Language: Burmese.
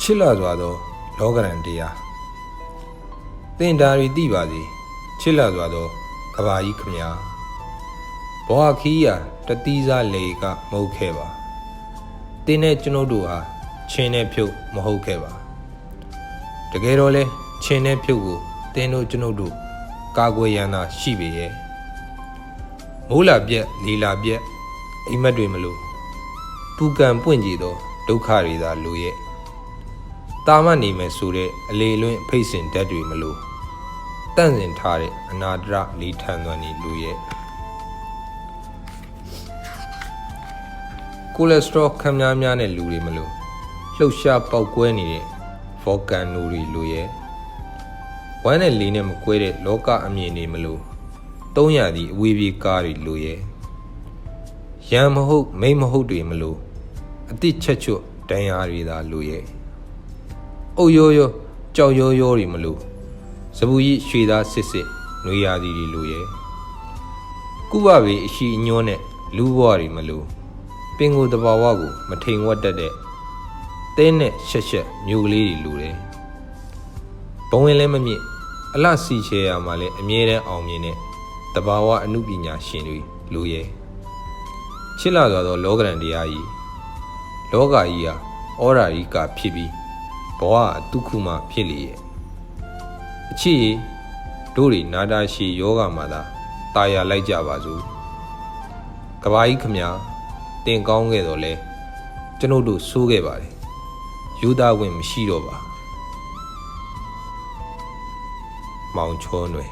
ချစ်လာစွာသောလောကရန်တရားတင်တာရီတိပါစေချစ်လာစွာသောကဘာကြီးခမညာဘဝခီးရတတိစားလေကမဟုတ်ခဲ့ပါတင်းနဲ့ကျွန်ုပ်တို့ဟာချင်းနဲ့ဖြုတ်မဟုတ်ခဲ့ပါတကယ်တော့လဲချင်းနဲ့ဖြုတ်ကိုတင်းတို့ကျွန်ုပ်တို့ကာကွယ်ရန်သာရှိပေရဲ့မိုးလာပြက်လေလာပြက်အိမ်မက်တွေမလို့ပူကံပွင့်ကြည်သောဒုက္ခတွေသာလိုရဲ့ တာမနေမယ်ဆိုတဲ့အလေလွင့်အဖိတ်စင်ဓာတ်တွေမလို့တန့်စင်ထားတဲ့အနာဒရလေးထန်သွန်နေလူရဲ့ကိုလက်စထရောခံများများနဲ့လူတွေမလို့လှုပ်ရှားပေါက်ကွဲနေတဲ့ဗော်ကန်နိုတွေလူရဲ့ဝမ်းနဲ့လေးနဲ့မကွဲတဲ့လောကအမြင်တွေမလို့300ဒီအဝေးပြေးကားတွေလူရဲ့ရံမဟုတ်မိတ်မဟုတ်တွေမလို့အတိချက်ချွတ်တန်ရာတွေသာလူရဲ့ အုတ်ရိုးရိုးကြောက်ရိုးရိုးတွေမလို့စပူကြီးရွှေသားစစ်စစ်နွေရာသီတွေလိုရဲ့ကုဘဘေအရှိအညွန်းနဲ့လူဘဝတွေမလို့ပင်ကိုယ်တဘာဝကိုမထိန်ဝတ်တတ်တဲ့တဲနဲ့ရှက်ရှက်မျိုးကလေးတွေလိုတယ်ဘုံဝင်လည်းမမြင့်အလှစီချေရမှာလည်းအမြဲတမ်းအောင်မြင်တဲ့တဘာဝအမှုပညာရှင်တွေလိုရဲ့ချစ်လာစွာသောလောကရန်တရားကြီးလောကကြီးဟာဩရာကြီးကဖြစ်ပြီး ဘဝအတုခုမှဖြစ်လေရဲ့အချစ်ရတို့တွေနာတာရှိယောဂမှာသာတာယာလိုက်ကြပါစို့ကဘာကြီးခမညာတင်ကောင်းခဲ့တော့လဲကျွန်ုပ်တို့စိုးခဲ့ပါတယ်ယူသားဝင်မရှိတော့ပါမောင်ချောနွယ်